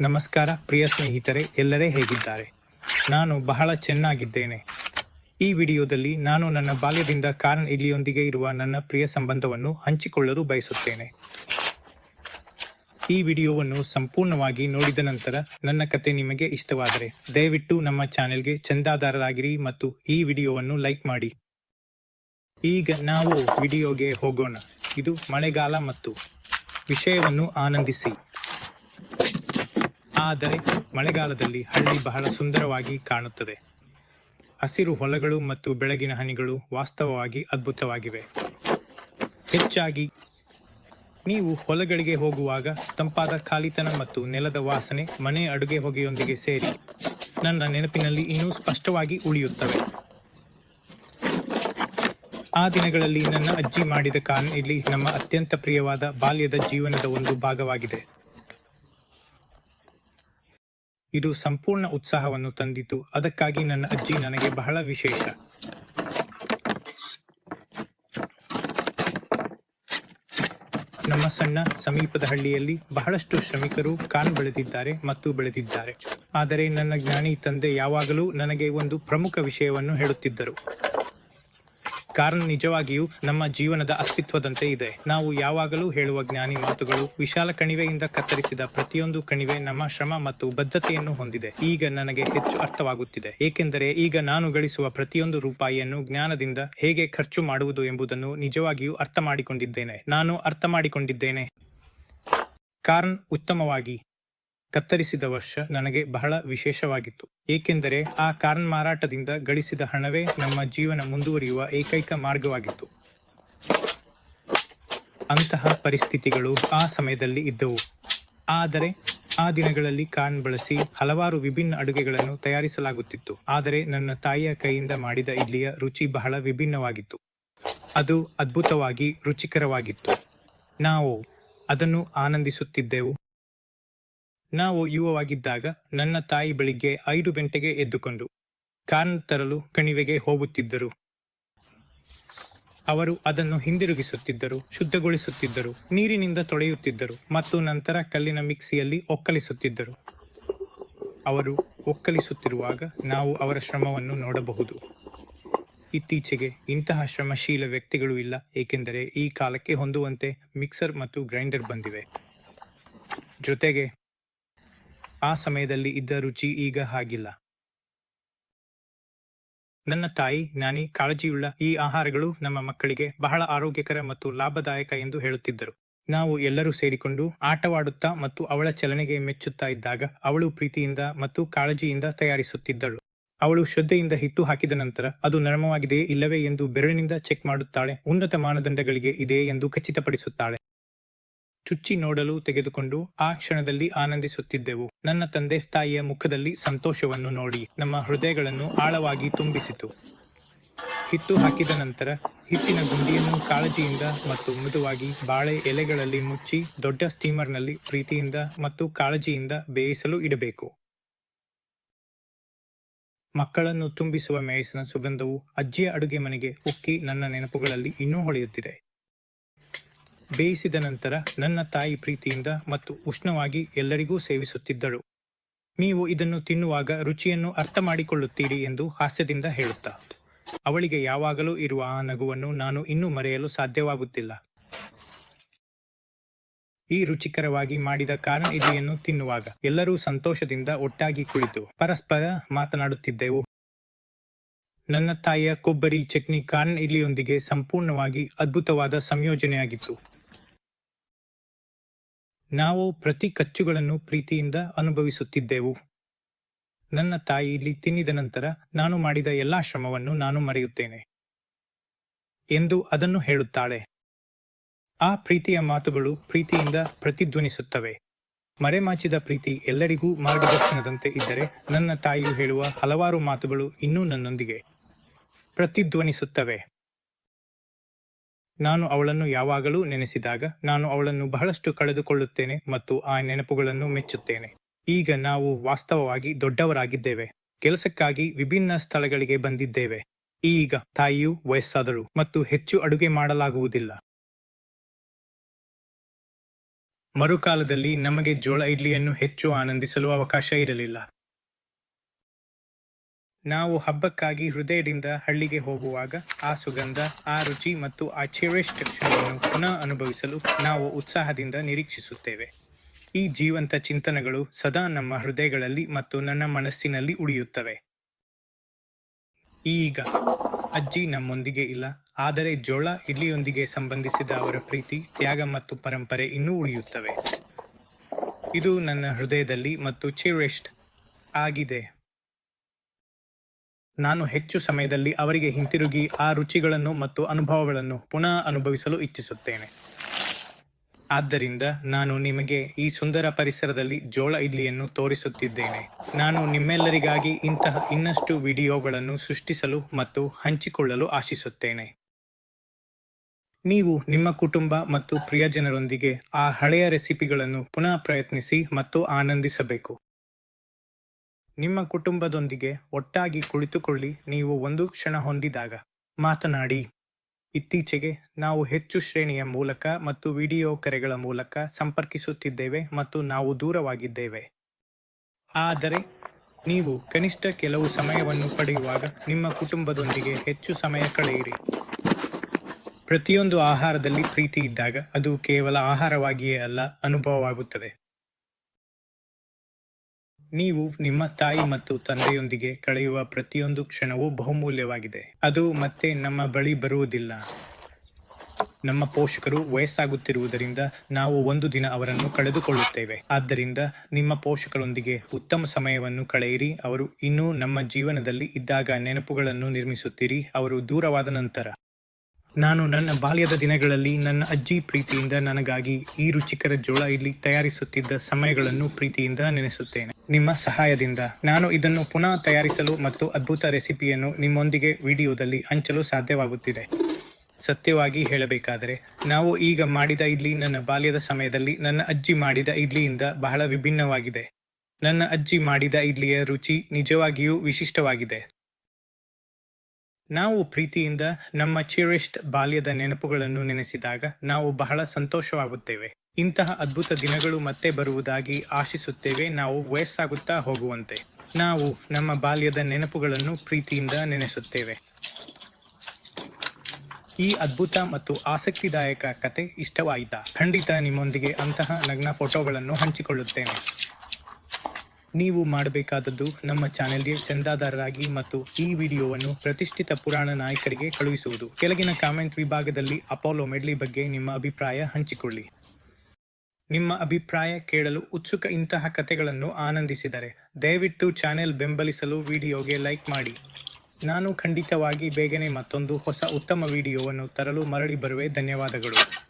ನಮಸ್ಕಾರ, ಪ್ರಿಯ ಸ್ನೇಹಿತರೆ, ಎಲ್ಲರೇ ಹೇಗಿದ್ದಾರೆ? ನಾನು ಬಹಳ ಚೆನ್ನಾಗಿದ್ದೇನೆ. ಈ ವಿಡಿಯೋದಲ್ಲಿ ನಾನು ನನ್ನ ಬಾಲ್ಯದಿಂದ ಕಾರನ್ ಇಲ್ಲಿಯೊಂದಿಗೆ ಇರುವ ನನ್ನ ಪ್ರಿಯ ಸಂಬಂಧವನ್ನು ಹಂಚಿಕೊಳ್ಳಲು ಬಯಸುತ್ತೇನೆ. ಈ ವಿಡಿಯೋವನ್ನು ಸಂಪೂರ್ಣವಾಗಿ ನೋಡಿದ ನಂತರ ನನ್ನ ಕತೆ ನಿಮಗೆ ಇಷ್ಟವಾದರೆ ದಯವಿಟ್ಟು ನಮ್ಮ ಚಾನೆಲ್ಗೆ ಚಂದಾದಾರರಾಗಿರಿ ಮತ್ತು ಈ ವಿಡಿಯೋವನ್ನು ಲೈಕ್ ಮಾಡಿ. ಈಗ ನಾವು ವಿಡಿಯೋಗೆ ಹೋಗೋಣ. ಇದು ಮಳೆಗಾಲ ಮತ್ತು ವಿಷಯವನ್ನು ಆನಂದಿಸಿ. ಆದರೆ ಮಳೆಗಾಲದಲ್ಲಿ ಹಳ್ಳಿ ಬಹಳ ಸುಂದರವಾಗಿ ಕಾಣುತ್ತದೆ. ಹಸಿರು ಹೊಲಗಳು ಮತ್ತು ಬೆಳಗಿನ ಹನಿಗಳು ವಾಸ್ತವವಾಗಿ ಅದ್ಭುತವಾಗಿವೆ. ಹೆಚ್ಚಾಗಿ ನೀವು ಹೊಲಗಳಿಗೆ ಹೋಗುವಾಗ ತಂಪಾದ ಖಾಲಿತನ ಮತ್ತು ನೆಲದ ವಾಸನೆ ಮನೆ ಅಡುಗೆ ಹೊಗೆಯೊಂದಿಗೆ ಸೇರಿ ನನ್ನ ನೆನಪಿನಲ್ಲಿ ಇನ್ನೂ ಸ್ಪಷ್ಟವಾಗಿ ಉಳಿಯುತ್ತವೆ. ಆ ದಿನಗಳಲ್ಲಿ ನನ್ನ ಅಜ್ಜಿ ಮಾಡಿದ ಕಾನ್ ಇಲ್ಲಿ ನಮ್ಮ ಅತ್ಯಂತ ಪ್ರಿಯವಾದ ಬಾಲ್ಯದ ಜೀವನದ ಒಂದು ಭಾಗವಾಗಿದೆ. ಇದು ಸಂಪೂರ್ಣ ಉತ್ಸಾಹವನ್ನು ತಂದಿತು. ಅದಕ್ಕಾಗಿ ನನ್ನ ಅಜ್ಜಿ ನನಗೆ ಬಹಳ ವಿಶೇಷ. ನಮ್ಮ ಸಣ್ಣ ಸಮೀಪದ ಹಳ್ಳಿಯಲ್ಲಿ ಬಹಳಷ್ಟು ಶ್ರಮಿಕರು ಕಾನ್ ಬೆಳೆದಿದ್ದಾರೆ ಮತ್ತು ಬೆಳೆದಿದ್ದಾರೆ. ಆದರೆ ನನ್ನ ಜ್ಞಾನಿ ತಂದೆ ಯಾವಾಗಲೂ ನನಗೆ ಒಂದು ಪ್ರಮುಖ ವಿಷಯವನ್ನು ಹೇಳುತ್ತಿದ್ದರು. ಕಾರಣ ನಿಜವಾಗಿಯೂ ನಮ್ಮ ಜೀವನದ ಅಸ್ತಿತ್ವದಂತೆ ಇದೆ. ನಾವು ಯಾವಾಗಲೂ ಹೇಳುವ ಜ್ಞಾನಿ ಮಾತುಗಳು, ವಿಶಾಲ ಕಣಿವೆಯಿಂದ ಕತ್ತರಿಸಿದ ಪ್ರತಿಯೊಂದು ಕಣಿವೆ ನಮ್ಮ ಶ್ರಮ ಮತ್ತು ಬದ್ಧತೆಯನ್ನು ಹೊಂದಿದೆ. ಈಗ ನನಗೆ ಹೆಚ್ಚು ಅರ್ಥವಾಗುತ್ತಿದೆ. ಏಕೆಂದರೆ ಈಗ ನಾನು ಗಳಿಸುವ ಪ್ರತಿಯೊಂದು ರೂಪಾಯಿಯನ್ನು ಜ್ಞಾನದಿಂದ ಹೇಗೆ ಖರ್ಚು ಮಾಡುವುದು ಎಂಬುದನ್ನು ನಿಜವಾಗಿಯೂ ಅರ್ಥ ಮಾಡಿಕೊಂಡಿದ್ದೇನೆ ನಾನು ಅರ್ಥ ಮಾಡಿಕೊಂಡಿದ್ದೇನೆ ಕಾರ್ನ್, ಉತ್ತಮವಾಗಿ. ಕತ್ತರಿಸಿದ ವರ್ಷ ನನಗೆ ಬಹಳ ವಿಶೇಷವಾಗಿತ್ತು. ಏಕೆಂದರೆ ಆ ಕಾರ್ನ್ ಮಾರಾಟದಿಂದ ಗಳಿಸಿದ ಹಣವೇ ನಮ್ಮ ಜೀವನ ಮುಂದುವರಿಯುವ ಏಕೈಕ ಮಾರ್ಗವಾಗಿತ್ತು. ಅಂತಹ ಪರಿಸ್ಥಿತಿಗಳು ಆ ಸಮಯದಲ್ಲಿ ಇದ್ದವು. ಆದರೆ ಆ ದಿನಗಳಲ್ಲಿ ಕಾರ್ನ್ ಬಳಸಿ ಹಲವಾರು ವಿಭಿನ್ನ ಅಡುಗೆಗಳನ್ನು ತಯಾರಿಸಲಾಗುತ್ತಿತ್ತು. ಆದರೆ ನನ್ನ ತಾಯಿಯ ಕೈಯಿಂದ ಮಾಡಿದ ಇಡ್ಲಿಯ ರುಚಿ ಬಹಳ ವಿಭಿನ್ನವಾಗಿತ್ತು. ಅದು ಅದ್ಭುತವಾಗಿ ರುಚಿಕರವಾಗಿತ್ತು. ನಾವು ಅದನ್ನು ಆನಂದಿಸುತ್ತಿದ್ದೆವು. ನಾವು ಯುವವಾಗಿದ್ದಾಗ ನನ್ನ ತಾಯಿ ಬೆಳಿಗ್ಗೆ ಐದು ಗಂಟೆಗೆ ಎದ್ದುಕೊಂಡು ಕಾರ್ನ್ ತರಲು ಕಣಿವೆಗೆ ಹೋಗುತ್ತಿದ್ದರು. ಅವರು ಅದನ್ನು ಹಿಂದಿರುಗಿಸುತ್ತಿದ್ದರು, ಶುದ್ಧಗೊಳಿಸುತ್ತಿದ್ದರು, ನೀರಿನಿಂದ ತೊಳೆಯುತ್ತಿದ್ದರು ಮತ್ತು ನಂತರ ಕಲ್ಲಿನ ಮಿಕ್ಸಿಯಲ್ಲಿ ಒಕ್ಕಲಿಸುತ್ತಿದ್ದರು. ಅವರು ಒಕ್ಕಲಿಸುತ್ತಿರುವಾಗ ನಾವು ಅವರ ಶ್ರಮವನ್ನು ನೋಡಬಹುದು. ಇತ್ತೀಚೆಗೆ ಇಂತಹ ಶ್ರಮಶೀಲ ವ್ಯಕ್ತಿಗಳು ಇಲ್ಲ, ಏಕೆಂದರೆ ಈ ಕಾಲಕ್ಕೆ ಹೊಂದುವಂತೆ ಮಿಕ್ಸರ್ ಮತ್ತು ಗ್ರೈಂಡರ್ ಬಂದಿವೆ. ಜೊತೆಗೆ ಆ ಸಮಯದಲ್ಲಿ ಇದ್ದ ರುಚಿ ಈಗ ಹಾಗಿಲ್ಲ. ನನ್ನ ತಾಯಿ, ನಾನಿ, ಕಾಳಜಿಯುಳ್ಳ ಈ ಆಹಾರಗಳು ನಮ್ಮ ಮಕ್ಕಳಿಗೆ ಬಹಳ ಆರೋಗ್ಯಕರ ಮತ್ತು ಲಾಭದಾಯಕ ಎಂದು ಹೇಳುತ್ತಿದ್ದರು. ನಾವು ಎಲ್ಲರೂ ಸೇರಿಕೊಂಡು ಆಟವಾಡುತ್ತಾ ಮತ್ತು ಅವಳ ಚಲನೆಗೆ ಮೆಚ್ಚುತ್ತಾ ಇದ್ದಾಗ ಅವಳು ಪ್ರೀತಿಯಿಂದ ಮತ್ತು ಕಾಳಜಿಯಿಂದ ತಯಾರಿಸುತ್ತಿದ್ದಳು. ಅವಳು ಶ್ರದ್ಧೆಯಿಂದ ಹಿಟ್ಟು ಹಾಕಿದ ನಂತರ ಅದು ನರಮವಾಗಿದೆಯೇ ಇಲ್ಲವೇ ಎಂದು ಬೆರಳಿನಿಂದ ಚೆಕ್ ಮಾಡುತ್ತಾಳೆ. ಉನ್ನತ ಮಾನದಂಡಗಳಿಗೆ ಇದೆ ಎಂದು ಖಚಿತಪಡಿಸುತ್ತಾಳೆ. ಚುಚ್ಚಿ ನೋಡಲು ತೆಗೆದುಕೊಂಡು ಆ ಕ್ಷಣದಲ್ಲಿ ಆನಂದಿಸುತ್ತಿದ್ದೆವು. ನನ್ನ ತಂದೆ ತಾಯಿಯ ಮುಖದಲ್ಲಿ ಸಂತೋಷವನ್ನು ನೋಡಿ ನಮ್ಮ ಹೃದಯಗಳನ್ನು ಆಳವಾಗಿ ತುಂಬಿಸಿತು. ಹಿಟ್ಟು ಹಾಕಿದ ನಂತರ ಹಿಟ್ಟಿನ ಗುಂಡಿಯನ್ನು ಕಾಳಜಿಯಿಂದ ಮತ್ತು ಮೃದುವಾಗಿ ಬಾಳೆ ಎಲೆಗಳಲ್ಲಿ ಮುಚ್ಚಿ ದೊಡ್ಡ ಸ್ಟೀಮರ್ನಲ್ಲಿ ಪ್ರೀತಿಯಿಂದ ಮತ್ತು ಕಾಳಜಿಯಿಂದ ಬೇಯಿಸಲು ಇಡಬೇಕು. ಮಕ್ಕಳನ್ನು ತುಂಬಿಸುವ ಮೇಯಿಸಿನ ಸುಗಂಧವು ಅಜ್ಜಿಯ ಅಡುಗೆ ಮನೆಗೆ ಉಕ್ಕಿ ನನ್ನ ನೆನಪುಗಳಲ್ಲಿ ಇನ್ನೂ ಹೊಳೆಯುತ್ತಿದೆ. ಬೇಯಿಸಿದ ನಂತರ ನನ್ನ ತಾಯಿ ಪ್ರೀತಿಯಿಂದ ಮತ್ತು ಉಷ್ಣವಾಗಿ ಎಲ್ಲರಿಗೂ ಸೇವಿಸುತ್ತಿದ್ದಳು. ನೀವು ಇದನ್ನು ತಿನ್ನುವಾಗ ರುಚಿಯನ್ನು ಅರ್ಥ ಮಾಡಿಕೊಳ್ಳುತ್ತೀರಿ ಎಂದು ಹಾಸ್ಯದಿಂದ ಹೇಳುತ್ತಾ. ಅವಳಿಗೆ ಯಾವಾಗಲೂ ಇರುವ ಆ ನಗುವನ್ನು ನಾನು ಇನ್ನೂ ಮರೆಯಲು ಸಾಧ್ಯವಾಗುತ್ತಿಲ್ಲ. ಈ ರುಚಿಕರವಾಗಿ ಮಾಡಿದ ಕಾರಣ ಇಡ್ಲಿಯನ್ನು ತಿನ್ನುವಾಗ ಎಲ್ಲರೂ ಸಂತೋಷದಿಂದ ಒಟ್ಟಾಗಿ ಕುಳಿತು. ಪರಸ್ಪರ ಮಾತನಾಡುತ್ತಿದ್ದೆವು. ನನ್ನ ತಾಯಿಯ ಕೊಬ್ಬರಿ ಚಟ್ನಿ ಕಾರ್ನ್ ಇಡ್ಲಿಯೊಂದಿಗೆ ಸಂಪೂರ್ಣವಾಗಿ ಅದ್ಭುತವಾದ ಸಂಯೋಜನೆಯಾಗಿತ್ತು. ನಾವು ಪ್ರತಿ ಕಚ್ಚುಗಳನ್ನು ಪ್ರೀತಿಯಿಂದ ಅನುಭವಿಸುತ್ತಿದ್ದೆವು. ನನ್ನ ತಾಯಿ ಇಲ್ಲಿ ತಿನ್ನಿದ ನಂತರ ನಾನು ಮಾಡಿದ ಎಲ್ಲಾ ಶ್ರಮವನ್ನು ನಾನು ಮರೆಯುತ್ತೇನೆ ಎಂದು ಅದನ್ನು ಹೇಳುತ್ತಾಳೆ. ಆ ಪ್ರೀತಿಯ ಮಾತುಗಳು ಪ್ರೀತಿಯಿಂದ ಪ್ರತಿಧ್ವನಿಸುತ್ತವೆ. ಮರೆಮಾಚಿದ ಪ್ರೀತಿ ಎಲ್ಲರಿಗೂ ಮಾರ್ಗದರ್ಶನದಂತೆ ಇದ್ದರೆ ನನ್ನ ತಾಯಿಯು ಹೇಳುವ ಹಲವಾರು ಮಾತುಗಳು ಇನ್ನೂ ನನ್ನೊಂದಿಗೆ ಪ್ರತಿಧ್ವನಿಸುತ್ತವೆ. ನಾನು ಅವಳನ್ನು ಯಾವಾಗಲೂ ನೆನೆಸಿದಾಗ ನಾನು ಅವಳನ್ನು ಬಹಳಷ್ಟು ಕಳೆದುಕೊಳ್ಳುತ್ತೇನೆ ಮತ್ತು ಆ ನೆನಪುಗಳನ್ನು ಮೆಚ್ಚುತ್ತೇನೆ. ಈಗ ನಾವು ವಾಸ್ತವವಾಗಿ ದೊಡ್ಡವರಾಗಿದ್ದೇವೆ. ಕೆಲಸಕ್ಕಾಗಿ ವಿಭಿನ್ನ ಸ್ಥಳಗಳಿಗೆ ಬಂದಿದ್ದೇವೆ. ಈಗ ತಾಯಿಯು ವಯಸ್ಸಾದರು ಮತ್ತು ಹೆಚ್ಚು ಅಡುಗೆ ಮಾಡಲಾಗುವುದಿಲ್ಲ. ಮರುಕಾಲದಲ್ಲಿ ನಮಗೆ ಜೋಳ ಇಡ್ಲಿಯನ್ನು ಹೆಚ್ಚು ಆನಂದಿಸಲು ಅವಕಾಶ ಇರಲಿಲ್ಲ. ನಾವು ಹಬ್ಬಕ್ಕಾಗಿ ಹೃದಯದಿಂದ ಹಳ್ಳಿಗೆ ಹೋಗುವಾಗ ಆ ಸುಗಂಧ, ಆ ರುಚಿ ಮತ್ತು ಆ ಚೆರಿಷ್ಡ್ ಕ್ಷಣವನ್ನು ಪುನಃ ಅನುಭವಿಸಲು ನಾವು ಉತ್ಸಾಹದಿಂದ ನಿರೀಕ್ಷಿಸುತ್ತೇವೆ. ಈ ಜೀವಂತ ಚಿಂತನೆಗಳು ಸದಾ ನಮ್ಮ ಹೃದಯಗಳಲ್ಲಿ ಮತ್ತು ನನ್ನ ಮನಸ್ಸಿನಲ್ಲಿ ಉಳಿಯುತ್ತವೆ. ಈಗ, ಅಜ್ಜಿ ನಮ್ಮೊಂದಿಗೆ ಇಲ್ಲ, ಆದರೆ ಜೋಳ ಇಡ್ಲಿಯೊಂದಿಗೆ ಸಂಬಂಧಿಸಿದ ಅವರ ಪ್ರೀತಿ, ತ್ಯಾಗ ಮತ್ತು ಪರಂಪರೆ ಇನ್ನೂ ಉಳಿಯುತ್ತವೆ. ಇದು ನನ್ನ ಹೃದಯದಲ್ಲಿ ಮತ್ತು ಚಿರೆಸ್ಟ್ ಆಗಿದೆ. ನಾನು ಹೆಚ್ಚು ಸಮಯದಲ್ಲಿ ಅವರಿಗೆ ಹಿಂತಿರುಗಿ ಆ ರುಚಿಗಳನ್ನು ಮತ್ತು ಅನುಭವಗಳನ್ನು ಪುನಃ ಅನುಭವಿಸಲು ಇಚ್ಛಿಸುತ್ತೇನೆ. ಆದ್ದರಿಂದ ನಾನು ನಿಮಗೆ ಈ ಸುಂದರ ಪರಿಸರದಲ್ಲಿ ಜೋಳ ಇಡ್ಲಿಯನ್ನು ತೋರಿಸುತ್ತಿದ್ದೇನೆ. ನಾನು ನಿಮ್ಮೆಲ್ಲರಿಗಾಗಿ ಇಂತಹ ಇನ್ನಷ್ಟು ವಿಡಿಯೋಗಳನ್ನು ಸೃಷ್ಟಿಸಲು ಮತ್ತು ಹಂಚಿಕೊಳ್ಳಲು ಆಶಿಸುತ್ತೇನೆ. ನೀವು ನಿಮ್ಮ ಕುಟುಂಬ ಮತ್ತು ಪ್ರಿಯಜನರೊಂದಿಗೆ ಆ ಹಳೆಯ ರೆಸಿಪಿಗಳನ್ನು ಪುನಃ ಪ್ರಯತ್ನಿಸಿ ಮತ್ತು ಆನಂದಿಸಬೇಕು. ನಿಮ್ಮ ಕುಟುಂಬದೊಂದಿಗೆ ಒಟ್ಟಾಗಿ ಕುಳಿತುಕೊಳ್ಳಿ, ನೀವು ಒಂದು ಕ್ಷಣ ಹೊಂದಿದಾಗ. ಮಾತನಾಡಿ. ಇತ್ತೀಚೆಗೆ ನಾವು ಹೆಚ್ಚು ಶ್ರೇಣಿಯ ಮೂಲಕ ಮತ್ತು ವಿಡಿಯೋ ಕರೆಗಳ ಮೂಲಕ ಸಂಪರ್ಕಿಸುತ್ತಿದ್ದೇವೆ ಮತ್ತು ನಾವು ದೂರವಾಗಿದ್ದೇವೆ. ಆದರೆ, ನೀವು ಕನಿಷ್ಠ ಕೆಲವು ಸಮಯವನ್ನು ಪಡೆಯುವಾಗ ನಿಮ್ಮ ಕುಟುಂಬದೊಂದಿಗೆ ಹೆಚ್ಚು ಸಮಯ ಕಳೆಯಿರಿ. ಪ್ರತಿಯೊಂದು ಆಹಾರದಲ್ಲಿ ಪ್ರೀತಿ ಇದ್ದಾಗ ಅದು ಕೇವಲ ಆಹಾರವಾಗಿಯೇ ಅಲ್ಲ, ಅನುಭವವಾಗುತ್ತದೆ. ನೀವು ನಿಮ್ಮ ತಾಯಿ ಮತ್ತು ತಂದೆಯೊಂದಿಗೆ ಕಳೆಯುವ ಪ್ರತಿಯೊಂದು ಕ್ಷಣವೂ ಬಹುಮೂಲ್ಯವಾಗಿದೆ. ಅದು ಮತ್ತೆ ನಮ್ಮ ಬಳಿ ಬರುವುದಿಲ್ಲ. ನಮ್ಮ ಪೋಷಕರು ವಯಸ್ಸಾಗುತ್ತಿರುವುದರಿಂದ ನಾವು ಒಂದು ದಿನ ಅವರನ್ನು ಕಳೆದುಕೊಳ್ಳುತ್ತೇವೆ. ಆದ್ದರಿಂದ ನಿಮ್ಮ ಪೋಷಕರೊಂದಿಗೆ ಉತ್ತಮ ಸಮಯವನ್ನು ಕಳೆಯಿರಿ. ಅವರು ಇನ್ನೂ ನಮ್ಮ ಜೀವನದಲ್ಲಿ ಇದ್ದಾಗ ನೆನಪುಗಳನ್ನು ನಿರ್ಮಿಸುತ್ತೀರಿ. ಅವರು ದೂರವಾದ ನಂತರ. ನಾನು ನನ್ನ ಬಾಲ್ಯದ ದಿನಗಳಲ್ಲಿ ನನ್ನ ಅಜ್ಜಿ ಪ್ರೀತಿಯಿಂದ ನನಗಾಗಿ ಈ ರುಚಿಕರ ಜೋಳ ಇಲ್ಲಿ ತಯಾರಿಸುತ್ತಿದ್ದ ಸಮಯಗಳನ್ನು ಪ್ರೀತಿಯಿಂದ ನೆನೆಸುತ್ತೇನೆ. ನಿಮ್ಮ ಸಹಾಯದಿಂದ ನಾನು ಇದನ್ನು ಪುನಃ ತಯಾರಿಸಲು ಮತ್ತು ಅದ್ಭುತ ರೆಸಿಪಿಯನ್ನು ನಿಮ್ಮೊಂದಿಗೆ ವಿಡಿಯೋದಲ್ಲಿ ಹಂಚಲು ಸಾಧ್ಯವಾಗುತ್ತಿದೆ. ಸತ್ಯವಾಗಿ ಹೇಳಬೇಕಾದರೆ, ನಾವು ಈಗ ಮಾಡಿದ ಇಡ್ಲಿ ನನ್ನ ಬಾಲ್ಯದ ಸಮಯದಲ್ಲಿ ನನ್ನ ಅಜ್ಜಿ ಮಾಡಿದ ಇಡ್ಲಿಯಿಂದ ಬಹಳ ವಿಭಿನ್ನವಾಗಿದೆ. ನನ್ನ ಅಜ್ಜಿ ಮಾಡಿದ ಇಡ್ಲಿಯ ರುಚಿ ನಿಜವಾಗಿಯೂ ವಿಶಿಷ್ಟವಾಗಿದೆ. ನಾವು ಪ್ರೀತಿಯಿಂದ ನಮ್ಮ ಚಿರಿಸ್ಟ್ ಬಾಲ್ಯದ ನೆನಪುಗಳನ್ನು ನೆನೆಸಿದಾಗ ನಾವು ಬಹಳ ಸಂತೋಷವಾಗುತ್ತೇವೆ. ಇಂತಹ ಅದ್ಭುತ ದಿನಗಳು ಮತ್ತೆ ಬರುವುದಾಗಿ ಆಶಿಸುತ್ತೇವೆ. ನಾವು ವಯಸ್ಸಾಗುತ್ತಾ ಹೋಗುವಂತೆ. ನಾವು ನಮ್ಮ ಬಾಲ್ಯದ ನೆನಪುಗಳನ್ನು ಪ್ರೀತಿಯಿಂದ ನೆನೆಸುತ್ತೇವೆ. ಈ ಅದ್ಭುತ ಮತ್ತು ಆಸಕ್ತಿದಾಯಕ ಕತೆ ಇಷ್ಟವಾಯಿತಾ? ಖಂಡಿತ ನಿಮ್ಮೊಂದಿಗೆ ಅಂತಹ ನಗ್ನ ಫೋಟೋಗಳನ್ನು ಹಂಚಿಕೊಳ್ಳುತ್ತೇನೆ. ನೀವು ಮಾಡಬೇಕಾದದ್ದು ನಮ್ಮ ಚಾನೆಲ್ಗೆ ಚಂದಾದಾರರಾಗಿ ಮತ್ತು ಈ ವಿಡಿಯೋವನ್ನು ಪ್ರತಿಷ್ಠಿತ ಪುರಾಣ ನಾಯಕರಿಗೆ ಕಳುಹಿಸುವುದು. ಕೆಳಗಿನ ಕಾಮೆಂಟ್ ವಿಭಾಗದಲ್ಲಿ ಅಪೋಲೋ ಮೆಡ್ಲಿ ಬಗ್ಗೆ ನಿಮ್ಮ ಅಭಿಪ್ರಾಯ ಹಂಚಿಕೊಳ್ಳಿ. ನಿಮ್ಮ ಅಭಿಪ್ರಾಯ ಕೇಳಲು ಉತ್ಸುಕ ಇಂತಹ ಕಥೆಗಳನ್ನು ಆನಂದಿಸಿದರೆ, ದಯವಿಟ್ಟು ಚಾನೆಲ್ ಬೆಂಬಲಿಸಲು ವಿಡಿಯೋಗೆ ಲೈಕ್ ಮಾಡಿ. ನಾನು ಖಂಡಿತವಾಗಿ ಬೇಗನೆ ಮತ್ತೊಂದು ಹೊಸ ಉತ್ತಮ ವಿಡಿಯೋವನ್ನು ತರಲು ಮರಳಿ ಬರುವೆ. ಧನ್ಯವಾದಗಳು.